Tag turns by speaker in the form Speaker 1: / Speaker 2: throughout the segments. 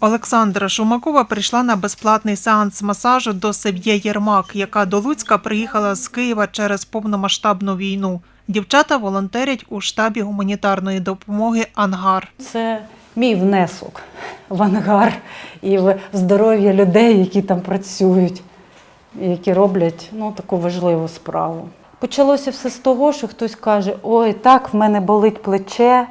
Speaker 1: Олександра Шумакова прийшла на безплатний сеанс масажу до Сев'є Єрмак, яка до Луцька приїхала з Києва через повномасштабну війну. Дівчата волонтерять у штабі гуманітарної допомоги Ангар.
Speaker 2: Це мій внесок в ангар і в здоров'я людей, які там працюють, які роблять ну, таку важливу справу. Почалося все з того, що хтось каже: ой, так, в мене болить плече,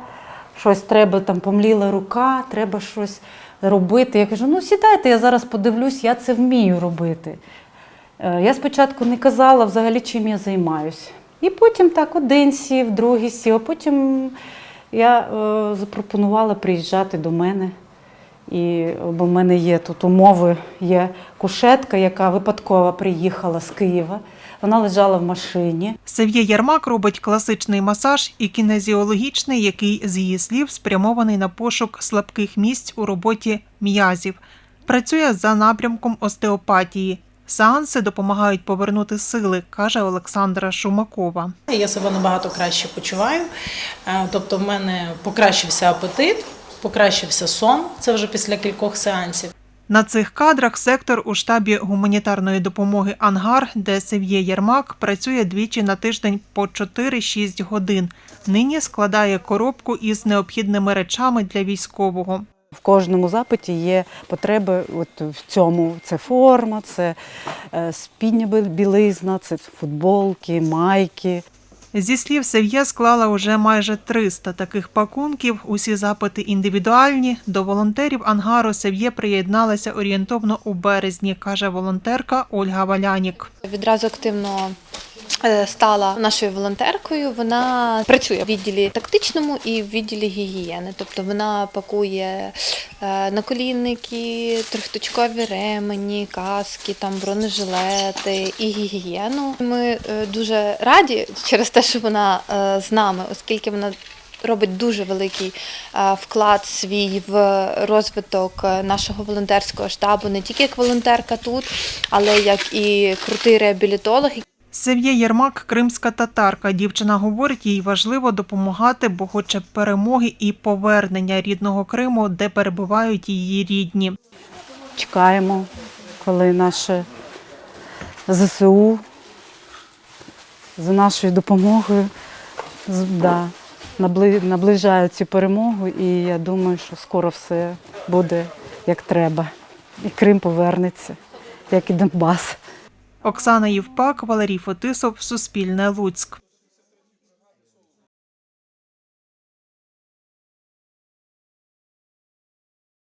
Speaker 2: щось треба, там помліла рука, треба щось робити. Я кажу, ну сідайте, я зараз подивлюсь, я це вмію робити. Е, Я спочатку не казала взагалі, чим я займаюся. І потім так один сів, другий сів, а потім я е, запропонувала приїжджати до мене. І, бо в мене є тут умови, є кушетка, яка випадково приїхала з Києва. Вона лежала в машині.
Speaker 1: Сев'є Єрмак робить класичний масаж і кінезіологічний, який, з її слів, спрямований на пошук слабких місць у роботі м'язів. Працює за напрямком остеопатії. Сеанси допомагають повернути сили, каже Олександра Шумакова.
Speaker 3: Я себе набагато краще почуваю. Е, Тобто, в мене покращився апетит, покращився сон. Це вже після кількох сеансів.
Speaker 1: На цих кадрах сектор у штабі гуманітарної допомоги Ангар, де Сев'є Єрмак працює двічі на тиждень по 4-6 годин. Нині складає коробку із необхідними речами для військового.
Speaker 2: В кожному запиті є потреби от в цьому. Це форма, це е, спідня білизна, це футболки, майки.
Speaker 1: Зі слів Сев'є склала уже майже 300 таких пакунків. Усі запити індивідуальні. До волонтерів Ангару Сев'є приєдналася орієнтовно у березні, каже волонтерка Ольга Валянік.
Speaker 4: Відразу активно стала нашою волонтеркою. Вона працює в відділі тактичному і в відділі гігієни. Тобто вона пакує е, наколінники, трьохточкові ремені, каски, там бронежилети і гігієну. Ми е, дуже раді через те, що вона е, з нами, оскільки вона. Робить дуже великий е, вклад свій в розвиток е, нашого волонтерського штабу, не тільки як волонтерка тут, але як і крутий реабілітолог,
Speaker 1: Сев'є Єрмак кримська татарка. Дівчина говорить, їй важливо допомагати, бо хоче перемоги і повернення рідного Криму, де перебувають її рідні.
Speaker 2: Чекаємо, коли наше ЗСУ за нашою допомогою да, набли- наближають цю перемогу, і я думаю, що скоро все буде як треба. І Крим повернеться, як і Донбас.
Speaker 1: Оксана Євпак, Валерій Фотисов, Суспільне Луцьк.